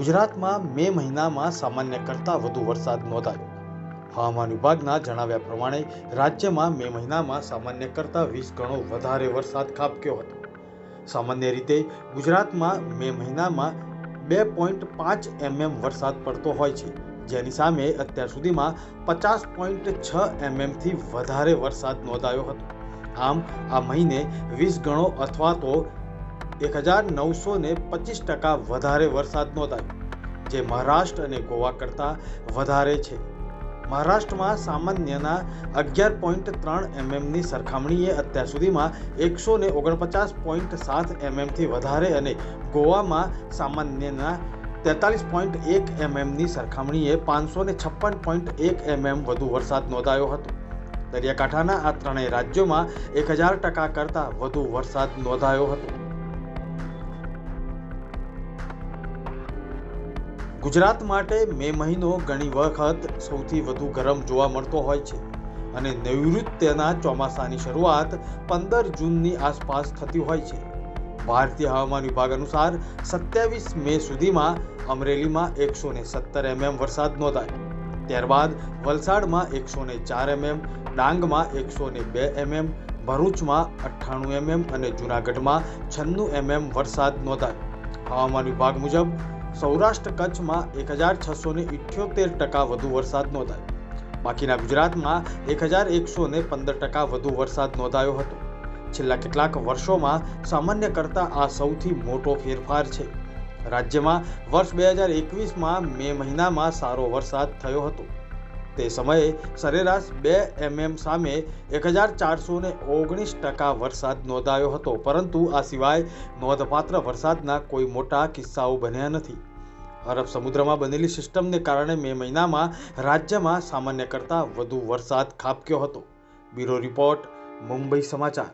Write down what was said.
ગુજરાતમાં મે મહિનામાં સામાન્ય કરતાં વધુ વરસાદ નોંધાયો. હવામાન વિભાગના જણાવ્યા પ્રમાણે રાજ્યમાં મે મહિનામાં સામાન્ય કરતાં વીસ ગણો વધારે વરસાદ ખાબક્યો હતો. સામાન્ય રીતે ગુજરાતમાં મે મહિનામાં બે પોઈન્ટ પાંચ એમએમ વરસાદ પડતો હોય છે. જેની સામે અત્યાર સુધીમાં પચાસ પોઈન્ટ છ એમએમથી વધારે વરસાદ નોંધાયો હતો. આમ, આ મહિને વીસ ગણો અથવા તો એક હજાર નવસો ને પચીસ ટકા વધારે વરસાદ નોંધાયો, જે મહારાષ્ટ્ર અને ગોવા કરતાં વધારે છે. મહારાષ્ટ્રમાં સામાન્યના અગિયાર પોઈન્ટ ત્રણ એમએમની સરખામણીએ અત્યાર સુધીમાં એકસો ને ઓગણપચાસ પોઈન્ટ સાત એમએમથી વધારે અને ગોવામાં સામાન્યના તેતાલીસ પોઈન્ટ એક એમએમની સરખામણીએ પાંચસો ને છપ્પન પોઈન્ટ એક એમએમ વધુ વરસાદ નોંધાયો હતો. દરિયાકાંઠાના આ ત્રણેય રાજ્યોમાં એક હજાર ટકા કરતાં વધુ વરસાદ નોંધાયો હતો. ગુજરાત માટે મે મહિનો ઘણી વખત સૌથી વધુ ગરમ જોવા મળતો હોય છે અને નૈઋત્યના ચોમાસાની શરૂઆત પંદર જૂનની આસપાસ થતી હોય છે. ભારતીય હવામાન વિભાગ અનુસાર સત્યાવીસ મે સુધીમાં અમરેલીમાં એકસો ને સત્તર એમએમ વરસાદ નોંધાયો. ત્યારબાદ વલસાડમાં એકસો ને ચાર એમએમ, ડાંગમાં એકસો ને બે એમએમ, ભરૂચમાં અઠ્ઠાણું એમએમ અને જૂનાગઢમાં છન્નું એમએમ વરસાદ નોંધાયો. હવામાન વિભાગ મુજબ સૌરાષ્ટ્ર કચ્છમાં એક હજાર છસો ને ઇઠ્યોતેર ટકા વધુ વરસાદ નોંધાયો. બાકીના ગુજરાતમાં એક હજાર એકસો ને પંદર ટકા વધુ વરસાદ નોંધાયો હતો. છેલ્લા કેટલાક વર્ષોમાં સામાન્ય કરતાં આ સૌથી મોટો ફેરફાર છે. રાજ્યમાં વર્ષ બે હજાર એકવીસમાં મે મહિનામાં સારો વરસાદ થયો હતો. તે સમયે સરેરાશ બે એમએમ સામે એક હજાર ચારસો ઓગણીસ ટકા વરસાદ નોંધાયો હતો. પરંતુ આ સિવાય નોંધપાત્ર વરસાદના કોઈ મોટા કિસ્સાઓ બન્યા નથી. અરબ સમુદ્રમાં બનેલી સિસ્ટમને કારણે મે મહિનામાં રાજ્યમાં સામાન્ય કરતાં વધુ વરસાદ ખાબક્યો હતો. બ્યુરો રિપોર્ટ, મુંબઈ સમાચાર.